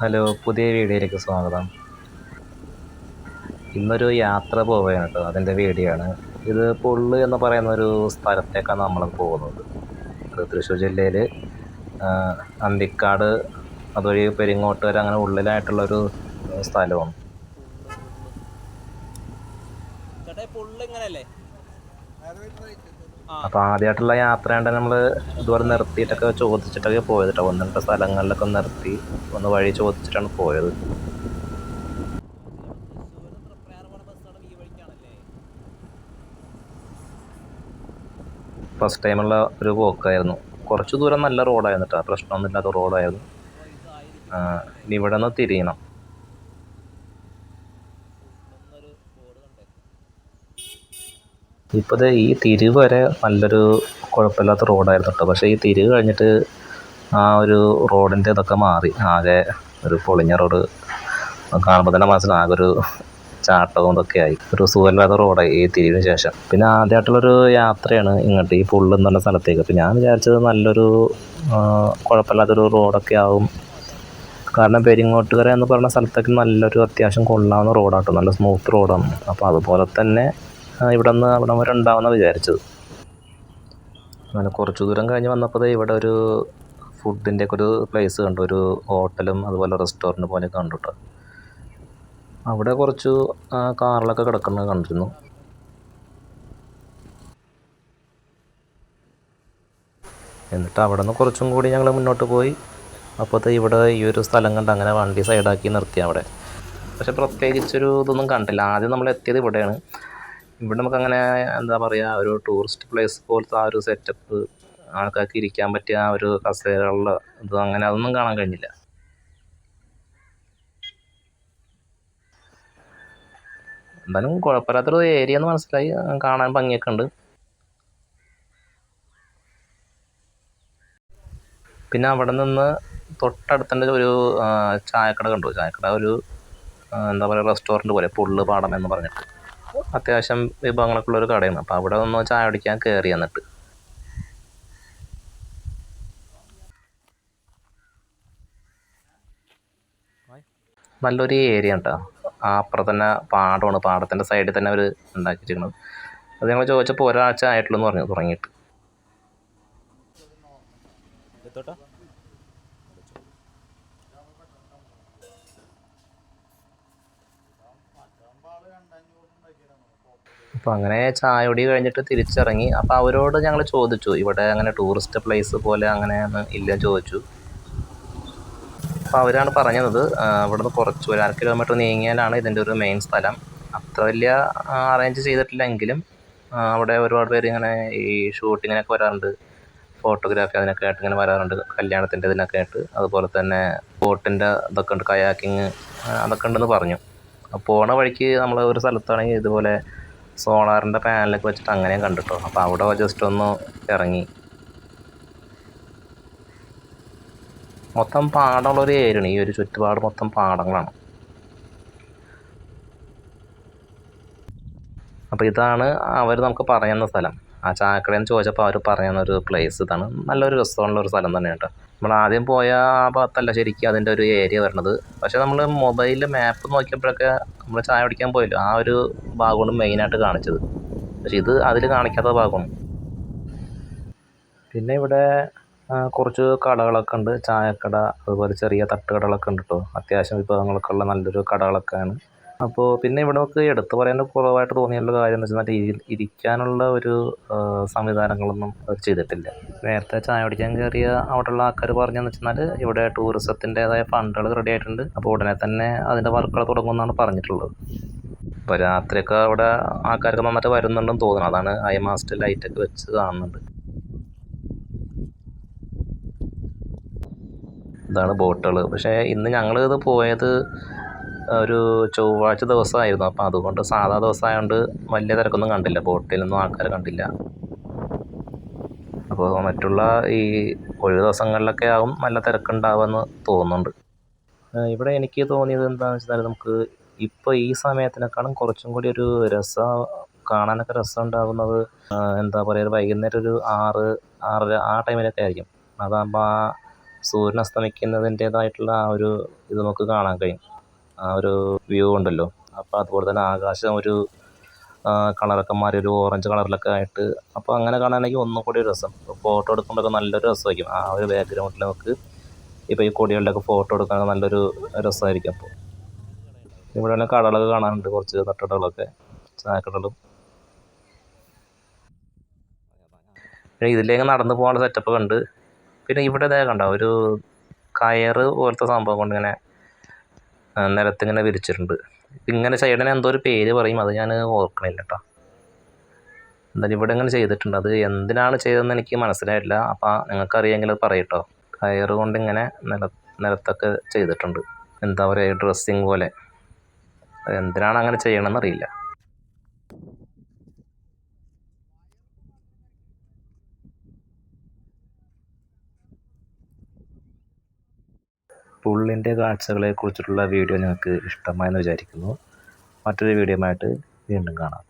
Hello പുതിയ വീഡിയോയിലേക്ക് സ്വാഗതം. ഇന്നൊരു യാത്ര പോവുകയാണ് കേട്ടോ അതിന്റെ വീഡിയോ ആണ് ഇത് പൊള്ള് എന്ന് പറയുന്ന ഒരു സ്ഥലത്തേക്കാണ് നമ്മൾ പോകുന്നത്. അത് തൃശ്ശൂർ ജില്ലയിൽ അന്തിക്കാട് അതുവഴി പെരിങ്ങോട്ട് വരെ അങ്ങനെ ഉള്ളിലായിട്ടുള്ളൊരു സ്ഥലമാണ്. ചേട്ടാ ഈ പുള്ള് ഇങ്ങനല്ലേ അപ്പോൾ ആദ്യമായിട്ടുള്ള യാത്രയാണ്ട് നമ്മൾ ഇതുപോലെ നിർത്തിയിട്ടൊക്കെ ചോദിച്ചിട്ടൊക്കെ പോയത് കേട്ടോ ഒന്ന് രണ്ട് സ്ഥലങ്ങളിലൊക്കെ നിർത്തി ഒന്ന് വഴി ചോദിച്ചിട്ടാണ് പോയത്. ഫസ്റ്റ് ടൈമുള്ള ഒരു പോക്കായിരുന്നു. കുറച്ച് ദൂരം നല്ല റോഡായിരുന്നു കേട്ടോ പ്രശ്നമൊന്നുമില്ലാത്ത റോഡായിരുന്നു. ഇനി ഇവിടെ നിന്ന് തിരിയണം. ഇപ്പോൾ ഈ തിരിവ് വരെ നല്ലൊരു കുഴപ്പമില്ലാത്ത റോഡായിരുന്നു കേട്ടോ. പക്ഷേ ഈ തിരിവ് കഴിഞ്ഞിട്ട് ആ ഒരു റോഡിന്റെ ഇതൊക്കെ മാറി. ആകെ ഒരു പൊളിഞ്ഞ റോഡ് കാണുമ്പോൾ തന്നെ മനസ്സിലാകെ ആകെ ഒരു ചാട്ടവും ഇതൊക്കെ ആയി. ഒരു സുഖമില്ലാത്ത റോഡായി ഈ തിരിവിന് ശേഷം. പിന്നെ ആദ്യമായിട്ടുള്ളൊരു യാത്രയാണ് ഇങ്ങോട്ട് ഈ പുള്ളെന്ന് പറഞ്ഞ സ്ഥലത്തേക്ക്. അപ്പോൾ ഞാൻ വിചാരിച്ചത് നല്ലൊരു കുഴപ്പമില്ലാത്തൊരു റോഡൊക്കെ ആവും. കാരണം പെരിങ്ങോട്ടുകര എന്ന് പറഞ്ഞ സ്ഥലത്തേക്ക് നല്ലൊരു അത്യാവശ്യം കൊള്ളാവുന്ന റോഡാട്ടോ. നല്ല സ്മൂത്ത് റോഡാണ്. അപ്പോൾ അതുപോലെ തന്നെ ഇവിടെ നിന്ന് അവിടെ വരെ ഉണ്ടാവുമെന്നാണ് വിചാരിച്ചത്. അങ്ങനെ കുറച്ച് ദൂരം കഴിഞ്ഞ് വന്നപ്പോൾ ഇവിടെ ഒരു ഫുഡിന്റെ ഒക്കെ ഒരു പ്ലേസ് കണ്ടു. ഒരു ഹോട്ടലും അതുപോലെ റെസ്റ്റോറന്റ് പോലെ കണ്ടു കേട്ടോ അവിടെ കുറച്ച് കാറിലൊക്കെ കിടക്കുന്നത് കണ്ടിരുന്നു. എന്നിട്ട് അവിടെ നിന്ന് കുറച്ചും കൂടി ഞങ്ങൾ മുന്നോട്ട് പോയി. അപ്പോഴത്തെ ഇവിടെ ഈ ഒരു സ്ഥലം കണ്ട് അങ്ങനെ വണ്ടി സൈഡാക്കി നിർത്തി അവിടെ. പക്ഷെ പ്രത്യേകിച്ചൊരു ഇതൊന്നും കണ്ടില്ല. ആദ്യം നമ്മൾ എത്തിയത് ഇവിടെയാണ്. ഇവിടെ നമുക്ക് അങ്ങനെ എന്താ പറയുക ഒരു ടൂറിസ്റ്റ് പ്ലേസ് പോലത്തെ ആ ഒരു സെറ്റപ്പ് ആൾക്കാർക്ക് ഇരിക്കാൻ പറ്റിയ ആ ഒരു കസേരകളുടെ ഇത് അങ്ങനെ അതൊന്നും കാണാൻ കഴിഞ്ഞില്ല. എന്തായാലും കുഴപ്പമില്ലാത്തൊരു ഏരിയ എന്ന് മനസ്സിലായി. കാണാൻ ഭംഗിയൊക്കെ ഉണ്ട്. പിന്നെ അവിടെ നിന്ന് തൊട്ടടുത്തന്നെ ഒരു ചായക്കട കണ്ടു. ചായക്കട ഒരു എന്താ പറയുക റെസ്റ്റോറന്റ് പോലെ പുള്ള് പാടം എന്ന് പറഞ്ഞിട്ട്. അത്യാവശ്യം വിഭവങ്ങളൊക്കെ ഉള്ള ഒരു കടയാണ്. അപ്പോൾ അവിടെ ഒന്ന് ചായ കുടിക്കാൻ കയറി എന്നിട്ട് നല്ലൊരു ഏരിയ കേട്ടോ ആ അപ്പുറം തന്നെ പാടമാണ്. പാടത്തിന്റെ സൈഡിൽ തന്നെ അവർ ഉണ്ടാക്കി വെച്ചിരിക്കുന്നത് അത് ഞങ്ങൾ ചോദിച്ചപ്പോൾ ഒരാഴ്ച ആയിട്ടുള്ളൂ എന്ന് പറഞ്ഞു തുടങ്ങിയിട്ട്. എത്തോട്ടാ അപ്പോൾ അങ്ങനെ ചായ കുടി കഴിഞ്ഞിട്ട് തിരിച്ചിറങ്ങി. അപ്പോൾ അവരോട് ഞങ്ങൾ ചോദിച്ചു ഇവിടെ അങ്ങനെ ടൂറിസ്റ്റ് പ്ലേസ് പോലെ അങ്ങനെ ഇല്ല ചോദിച്ചു. അപ്പോൾ അവരാണ് പറഞ്ഞത് ഇവിടെ നിന്ന് കുറച്ച് ഒരു അര കിലോമീറ്റർ നീങ്ങിയാലാണ് ഇതിന്റെ ഒരു മെയിൻ സ്ഥലം. അത്ര വലിയ അറേഞ്ച് ചെയ്തിട്ടില്ലെങ്കിലും അവിടെ ഒരുപാട് പേര് ഇങ്ങനെ ഈ ഷൂട്ടിങ്ങിനൊക്കെ വരാറുണ്ട്. ഫോട്ടോഗ്രാഫി അതിനൊക്കെ ആയിട്ട് ഇങ്ങനെ വരാറുണ്ട്. കല്യാണത്തിന്റെ ഇതിനൊക്കെ ആയിട്ട്. അതുപോലെ തന്നെ ബോട്ടിന്റെ ഇതൊക്കെ ഉണ്ട് കയാക്കിങ് അതൊക്കെ ഉണ്ടെന്ന് പറഞ്ഞു. പോണ വഴിക്ക് നമ്മൾ ഒരു സ്ഥലത്താണെങ്കിൽ ഇതുപോലെ സോളാറിന്റെ പാനലൊക്കെ വെച്ചിട്ട് അങ്ങനെയും കണ്ടിട്ടോ. അപ്പോൾ അവിടെ ജസ്റ്റ് ഒന്ന് ഇറങ്ങി. മൊത്തം പാടമുള്ള ഒരു ഏരിയയാണ്. ഈ ഒരു ചുറ്റുപാട് മൊത്തം പാടങ്ങളാണ്. അപ്പോൾ ഇതാണ് അവർ നമുക്ക് പറയുന്ന സ്ഥലം. ആ ചായക്കടയിൽ ചോദിച്ചപ്പോൾ അവർ പറയുന്ന ഒരു പ്ലേസ് ഇതാണ്. നല്ലൊരു രസമുള്ള ഒരു സ്ഥലം തന്നെയാണ് കേട്ടോ നമ്മൾ ആദ്യം പോയ ആ ഭാഗത്തല്ല ശരിക്കും അതിന്റെ ഒരു ഏരിയ വരണത്. പക്ഷേ നമ്മൾ മൊബൈലിൽ മാപ്പ് നോക്കിയപ്പോഴൊക്കെ നമ്മൾ ചായ കുടിക്കാൻ പോയല്ലോ. ആ ഒരു ഭാഗമാണ് മെയിനായിട്ട് കാണിച്ചത്. പക്ഷേ ഇത് അതിൽ കാണിക്കാത്ത ഭാഗമാണ്. പിന്നെ ഇവിടെ കുറച്ച് കടകളൊക്കെ ഉണ്ട്. ചായക്കട അതുപോലെ ചെറിയ തട്ടുകടകളൊക്കെ ഉണ്ട് കേട്ടോ അത്യാവശ്യം വിഭവങ്ങളൊക്കെ ഉള്ള നല്ലൊരു കടകളൊക്കെയാണ്. അപ്പോൾ പിന്നെ ഇവിടെ നമുക്ക് എടുത്തു പറയേണ്ട കുറവായിട്ട് തോന്നിയുള്ള കാര്യം എന്ന് വെച്ചാൽ ഇരി- ഇരിക്കാനുള്ള ഒരു സംവിധാനങ്ങളൊന്നും അവർ ചെയ്തിട്ടില്ല. നേരത്തെ ചായ കുടിക്കാൻ കയറിയ അവിടെയുള്ള ആൾക്കാർ പറഞ്ഞെന്ന് വെച്ചാൽ ഇവിടെ ടൂറിസത്തിന്റെതായ ഫണ്ടുകൾ റെഡി ആയിട്ടുണ്ട്. അപ്പോൾ ഉടനെ തന്നെ അതിന്റെ വർക്കുകൾ തുടങ്ങുമെന്നാണ് പറഞ്ഞിട്ടുള്ളത്. ഇപ്പോൾ രാത്രിയൊക്കെ അവിടെ ആൾക്കാരൊക്കെ നന്നായിട്ട് വരുന്നുണ്ടെന്ന് തോന്നുന്നു. അതാണ് ഐ മാസ്റ്റ് ലൈറ്റൊക്കെ വെച്ച് കാണുന്നുണ്ട് ഇതാണ് ബോട്ടുകൾ. പക്ഷേ ഇന്ന് ഞങ്ങൾ ഇത് പോയത് ഒരു ചൊവ്വാഴ്ച ദിവസമായിരുന്നു. അപ്പോൾ അതുകൊണ്ട് സാധാ ദിവസമായതുകൊണ്ട് വലിയ തിരക്കൊന്നും കണ്ടില്ല. ബോട്ടിലൊന്നും ആൾക്കാർ കണ്ടില്ല. അപ്പോൾ മറ്റുള്ള ഈ ഒഴിവ് ദിവസങ്ങളിലൊക്കെ ആകും നല്ല തിരക്കുണ്ടാവുമെന്ന് തോന്നുന്നുണ്ട്. ഇവിടെ എനിക്ക് തോന്നിയത് എന്താണെന്ന് വെച്ചാൽ നമുക്ക് ഇപ്പോൾ ഈ സമയത്തിനേക്കാളും കുറച്ചും കൂടി ഒരു രസം കാണാനൊക്കെ രസം ഉണ്ടാകുന്നത് എന്താ പറയുക വൈകുന്നേരം ഒരു ആറ് ആറര ആ ടൈമിലൊക്കെ ആയിരിക്കും. അതാകുമ്പോൾ ആ സൂര്യൻ അസ്തമിക്കുന്നതിന്റേതായിട്ടുള്ള ആ ഒരു ഇത് നമുക്ക് കാണാൻ കഴിയും. ആ ഒരു വ്യൂ ഉണ്ടല്ലോ. അപ്പോൾ അതുപോലെ തന്നെ ആകാശം ഒരു കളറൊക്കെ മാറി ഒരു ഓറഞ്ച് കളറിലൊക്കെ ആയിട്ട്. അപ്പോൾ അങ്ങനെ കാണാനാണെങ്കിൽ ഒന്നും കൂടി രസം. ഫോട്ടോ എടുക്കുമ്പോഴൊക്കെ നല്ലൊരു രസമായിരിക്കും. ആ ഒരു ബാക്ക്ഗ്രൗണ്ടിൽ നമുക്ക് ഇപ്പോൾ ഈ കൊടികളുടെയൊക്കെ ഫോട്ടോ എടുക്കാൻ നല്ലൊരു രസമായിരിക്കും അപ്പോൾ ഇവിടെ തന്നെ കടകളൊക്കെ കാണാനുണ്ട്. കുറച്ച് തട്ടടകളൊക്കെ ചായക്കടകളും. പിന്നെ ഇതിലേക്ക് നടന്നു പോകാനുള്ള സെറ്റപ്പ് ഉണ്ട്. പിന്നെ ഇവിടെ ഇതേ കണ്ടോ? ഒരു കയറ് പോലത്തെ സംഭവം കൊണ്ട് ഇങ്ങനെ ആ, നിലത്തിങ്ങനെ വിരിച്ചിട്ടുണ്ട്. ഇങ്ങനെ സൈഡിന് എന്തോ ഒരു പേര് പറയും അത് ഞാൻ ഓർക്കണില്ല കേട്ടോ എന്തായാലും ഇവിടെ ഇങ്ങനെ ചെയ്തിട്ടുണ്ട്. അത് എന്തിനാണ് ചെയ്തതെന്ന് എനിക്ക് മനസ്സിലായില്ല അപ്പോൾ നിങ്ങൾക്കറിയാമെങ്കിൽ അത് പറയട്ടോ കൊണ്ട് ഇങ്ങനെ നില നിലത്തൊക്കെ ചെയ്തിട്ടുണ്ട്. എന്താ പറയുക ഡ്രസ്സിങ് പോലെ. എന്തിനാണ് അങ്ങനെ ചെയ്യണമെന്ന് പുള്ളിന്റെ കാഴ്ചകളെ കുറിച്ചിട്ടുള്ള വീഡിയോ നിങ്ങൾക്ക് ഇഷ്ടമായെന്ന് വിചാരിക്കുന്നു. മറ്റൊരു വീഡിയോ ആയിട്ട് വീണ്ടും കാണാം.